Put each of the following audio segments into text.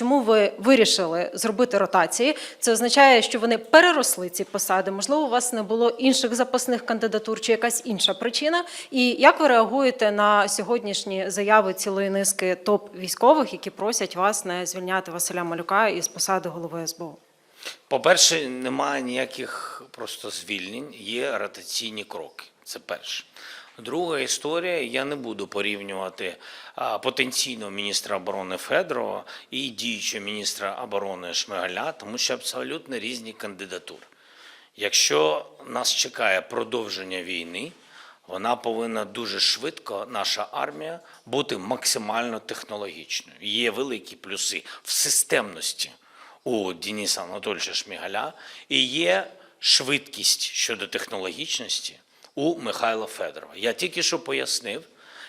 чому ви вирішили зробити ротації? Це означає, що вони переросли ці посади. Можливо, у вас не було інших запасних кандидатур чи якась інша причина. І як ви реагуєте на сьогоднішні заяви цілої низки топ військових, які просять вас не звільняти Василя Малюка із посади голови СБУ? По-перше, немає ніяких просто звільнень, є ротаційні кроки. Це перше. Друга історія, я не буду порівнювати потенційного міністра оборони Федорова і діючого міністра оборони Шмигаля, тому що абсолютно різні кандидатури. Якщо нас чекає продовження війни, вона повинна дуже швидко, наша армія, бути максимально технологічною. Є великі плюси в системності у Дениса Анатольовича Шмигаля і є швидкість щодо технологічності у Михайла Федорова. Я тільки що пояснив,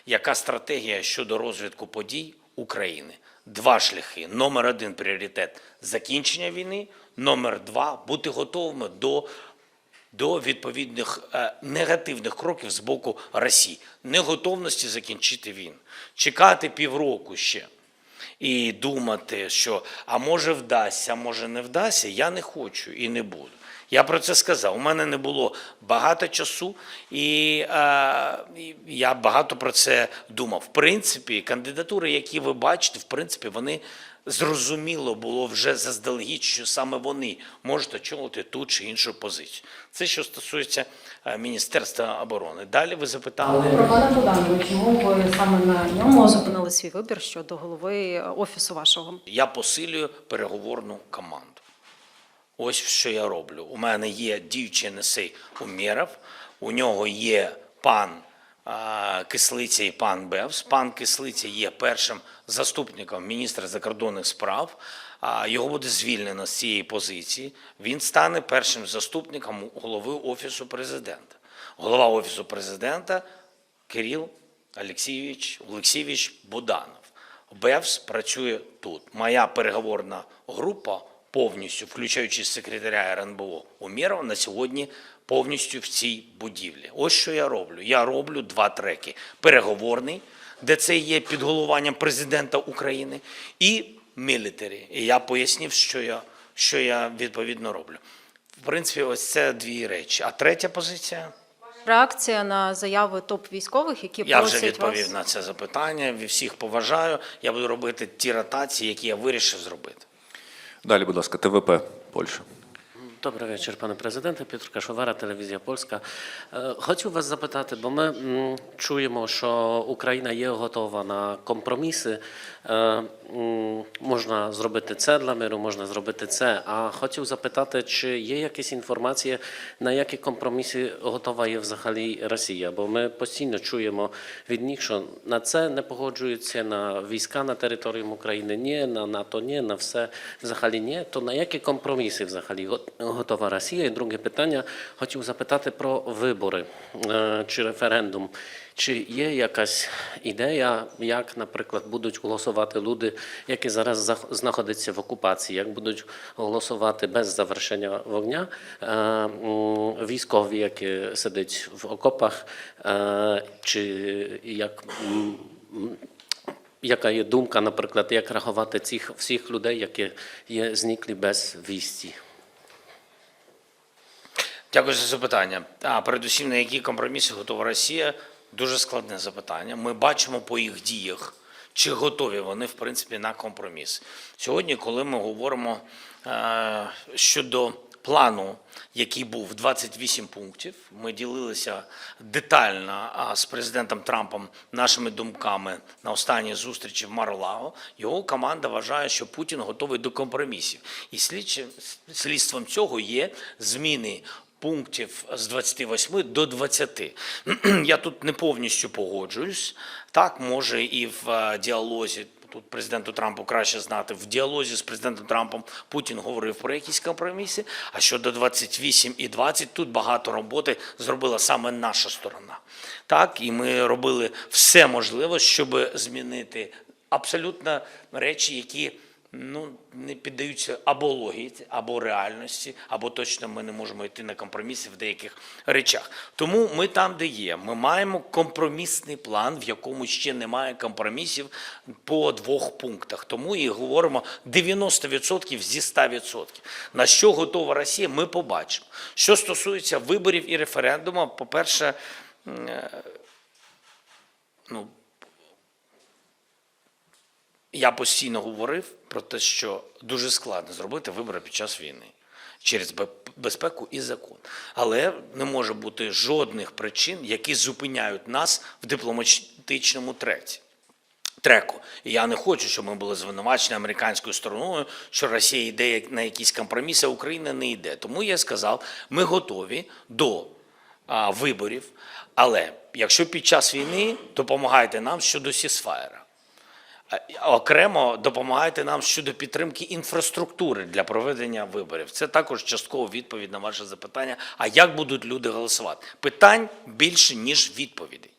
яка стратегія щодо розвитку подій України. Два шляхи. Номер один пріоритет закінчення війни, номер два бути готовими до до відповідних е, негативних кроків з боку Росії, неготовності закінчити війну, чекати півроку ще і думати, що а може вдасться, а може не вдасться, я не хочу і не буду. Я про це сказав. У мене не було багато часу, і, е, я багато про це думав. В принципі, кандидатури, які ви бачите, в принципі, вони зрозуміло було вже заздалегідь, що саме вони можуть очолити ту чи іншу позицію. Це що стосується е, Міністерства оборони. Далі ви запитали. Про пана Богдановича, чому ви саме на ньому зупинили свій вибір щодо голови офісу вашого? Я посилюю переговорну команду. Ось що я роблю. У мене є діючий Несей Умєров, у нього є пан Кислиця і пан Бевс. Пан Кислиця є першим заступником міністра закордонних справ. Його буде звільнено з цієї позиції. Він стане першим заступником голови Офісу президента. Голова Офісу президента Кирил Олексійович, Олексійович Буданов. БЕВС працює тут. Моя переговорна група повністю, включаючи секретаря РНБО Умєрова, на сьогодні повністю в цій будівлі. Ось що я роблю. Я роблю два треки: переговорний, де це є під головуванням президента України, і мілітарі. І я пояснив, що я, що я відповідно роблю. В принципі, ось це дві речі. А третя позиція. Реакція на заяви топ військових, які Я вже відповів вас... на це запитання. Всіх поважаю. Я буду робити ті ротації, які я вирішив зробити. Далі, будь ласка, ТВП Польща. Добрий вечір, пане президенте. Петр Кашовара, телевізія Польська. Е, Хотів вас запитати, бо ми чуємо, що Україна є готова на компроміси. Е, Можна зробити це для миру, можна зробити це. А хотів запитати, чи є якісь інформації, на які компроміси готова є взагалі Росія? Бо ми постійно чуємо від них, що на це не погоджуються на війська на території України, ні, на НАТО, ні, на все взагалі ні. То на які компроміси взагалі готова Росія? І друге питання хотів запитати про вибори е, чи референдум. Чи є якась ідея, як, наприклад, будуть голосувати люди, які зараз знаходяться в окупації, як будуть голосувати без завершення вогня е, військові, які сидять в окопах, е, чи як яка є думка, наприклад, як рахувати цих всіх людей, які є зниклі без вісті? Дякую за запитання. А передусім, на які компроміси готова Росія? Дуже складне запитання. Ми бачимо по їх діях, чи готові вони, в принципі, на компроміс. Сьогодні, коли ми говоримо е, щодо плану, який був 28 пунктів, ми ділилися детально з президентом Трампом нашими думками на останній зустрічі в Марлаго. Його команда вважає, що Путін готовий до компромісів. І слідчим- слідством цього є зміни пунктів з 28 до 20. Я тут не повністю погоджуюсь. Так, може і в е, діалозі. Тут президенту Трампу краще знати в діалозі з президентом Трампом Путін говорив про якісь компроміси. А щодо 28 і 20, тут багато роботи зробила саме наша сторона. Так, і ми робили все можливе, щоб змінити абсолютно речі, які ну, не піддаються або логіці, або реальності, або точно ми не можемо йти на компроміси в деяких речах. Тому ми там, де є, ми маємо компромісний план, в якому ще немає компромісів по двох пунктах. Тому і говоримо 90% зі 100%. На що готова Росія, ми побачимо. Що стосується виборів і референдуму, по-перше, е, ну, я постійно говорив про те, що дуже складно зробити вибори під час війни через безпеку і закон. Але не може бути жодних причин, які зупиняють нас в дипломатичному треці. Треку. І я не хочу, щоб ми були звинувачені американською стороною, що Росія йде на якісь компроміси, а Україна не йде. Тому я сказав, ми готові до а, виборів. Але якщо під час війни допомагайте нам щодо сісфаєра. А Окремо допомагайте нам щодо підтримки інфраструктури для проведення виборів. Це також часткова відповідь на ваше запитання. А як будуть люди голосувати? Питань більше ніж відповідей.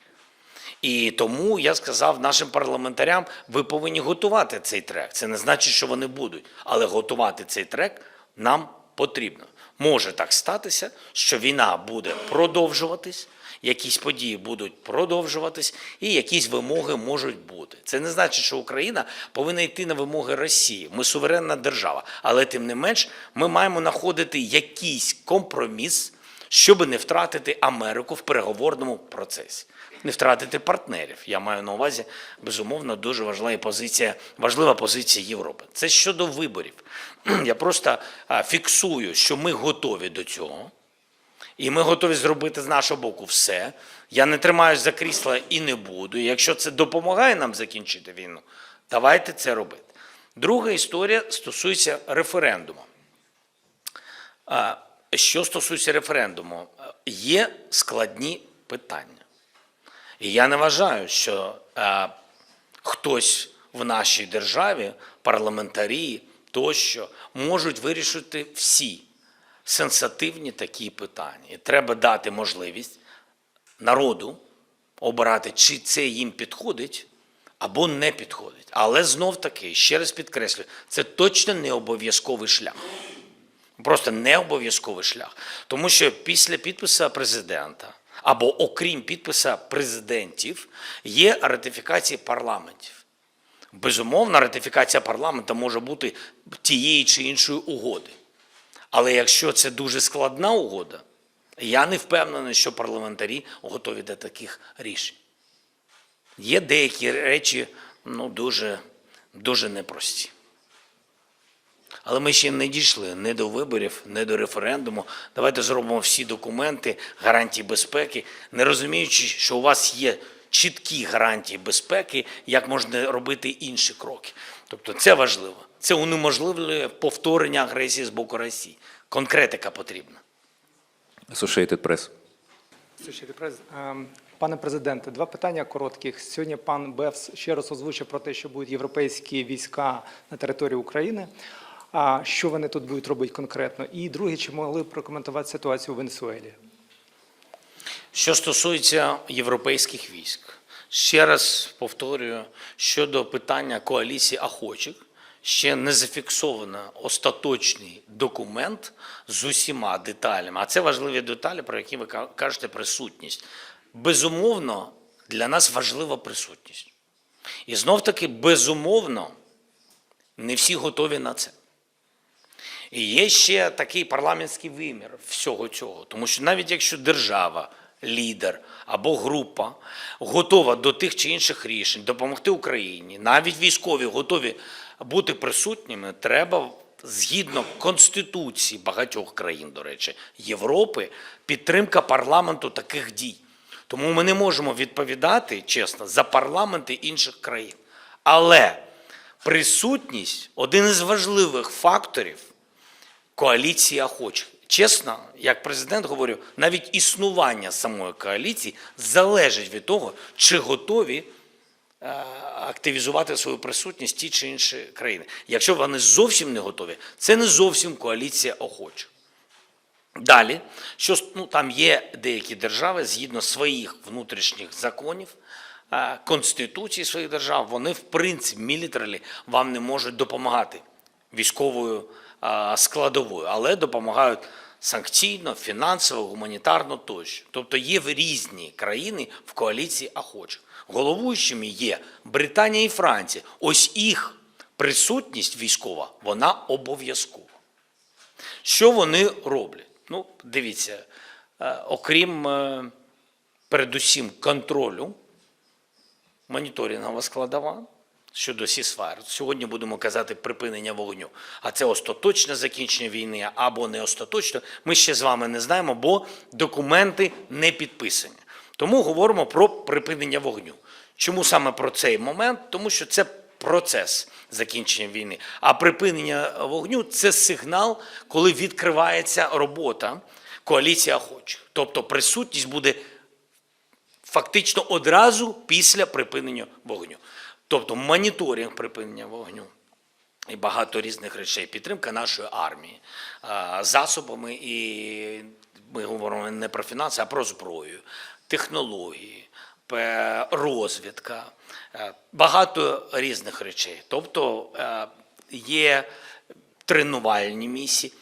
І тому я сказав нашим парламентарям, ви повинні готувати цей трек. Це не значить, що вони будуть, але готувати цей трек нам потрібно. Може так статися, що війна буде продовжуватись, якісь події будуть продовжуватись, і якісь вимоги можуть бути. Це не значить, що Україна повинна йти на вимоги Росії. Ми суверенна держава, але тим не менш ми маємо знаходити якийсь компроміс, щоб не втратити Америку в переговорному процесі, не втратити партнерів. Я маю на увазі безумовно дуже важлива позиція, важлива позиція Європи. Це щодо виборів. Я просто фіксую, що ми готові до цього. І ми готові зробити з нашого боку все. Я не тримаюсь за крісла і не буду. Якщо це допомагає нам закінчити війну, давайте це робити. Друга історія стосується референдуму. Що стосується референдуму, є складні питання. І я не вважаю, що хтось в нашій державі, парламентарі тощо, можуть вирішити всі сенсативні такі питання. І треба дати можливість народу обирати, чи це їм підходить або не підходить. Але знов таки, ще раз підкреслюю, це точно не обов'язковий шлях. Просто не обов'язковий шлях. Тому що після підпису президента або окрім підписа президентів є ратифікації парламентів. Безумовно, ратифікація парламенту може бути тієї чи іншої угоди. Але якщо це дуже складна угода, я не впевнений, що парламентарі готові до таких рішень. Є деякі речі ну, дуже, дуже непрості. Але ми ще не дійшли не до виборів, не до референдуму. Давайте зробимо всі документи, гарантії безпеки, не розуміючи, що у вас є чіткі гарантії безпеки, як можна робити інші кроки. Тобто це важливо. Це унеможливлює повторення агресії з боку Росії. Конкретика потрібна. Associated Press. Слушайте, през- ем, Пане президенте, два питання коротких. Сьогодні пан Бевс ще раз озвучив про те, що будуть європейські війська на території України. А що вони тут будуть робити конкретно? І друге, чи могли б прокоментувати ситуацію в Венесуелі? Що стосується європейських військ, ще раз повторюю, щодо питання коаліції охочих, ще не зафіксовано остаточний документ з усіма деталями. А це важливі деталі, про які ви кажете присутність. Безумовно, для нас важлива присутність. І знов таки, безумовно, не всі готові на це. І є ще такий парламентський вимір всього цього, тому що навіть якщо держава, лідер або група готова до тих чи інших рішень допомогти Україні, навіть військові готові бути присутніми, треба згідно конституції багатьох країн, до речі, Європи, підтримка парламенту таких дій. Тому ми не можемо відповідати чесно за парламенти інших країн. Але присутність один із важливих факторів коаліції охочих. Чесно, як президент говорю, навіть існування самої коаліції залежить від того, чи готові активізувати свою присутність ті чи інші країни. Якщо вони зовсім не готові, це не зовсім коаліція охочих. Далі, що ну, там є деякі держави, згідно своїх внутрішніх законів, е, конституції своїх держав, вони в принципі мілітарі вам не можуть допомагати військовою е, складовою, але допомагають санкційно, фінансово, гуманітарно тощо. Тобто є різні країни в коаліції охочих. Головуючими є Британія і Франція. Ось їх присутність військова, вона обов'язкова. Що вони роблять? Ну, дивіться, е, окрім е, передусім контролю, моніторингова складова щодо сісфайр. Сьогодні будемо казати припинення вогню. А це остаточне закінчення війни або не остаточне. Ми ще з вами не знаємо, бо документи не підписані. Тому говоримо про припинення вогню. Чому саме про цей момент? Тому що це процес закінчення війни. А припинення вогню це сигнал, коли відкривається робота коаліції охочих. Тобто присутність буде фактично одразу після припинення вогню. Тобто моніторинг припинення вогню і багато різних речей, підтримка нашої армії засобами, і ми говоримо не про фінанси, а про зброю, технології, розвідка, е, багато різних речей. Тобто е, є тренувальні місії,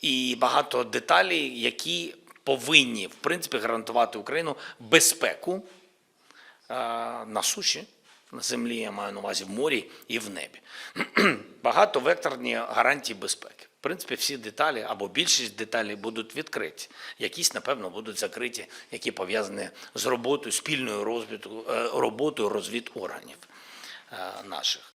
і багато деталей, які повинні в принципі гарантувати Україну безпеку е, на суші, на землі, я маю на увазі в морі і в небі. Багато векторні гарантії безпеки. Принципі, всі деталі або більшість деталей будуть відкриті. Якісь, напевно, будуть закриті, які пов'язані з роботою, спільною розвідку, е, роботою розвідорганів е, наших.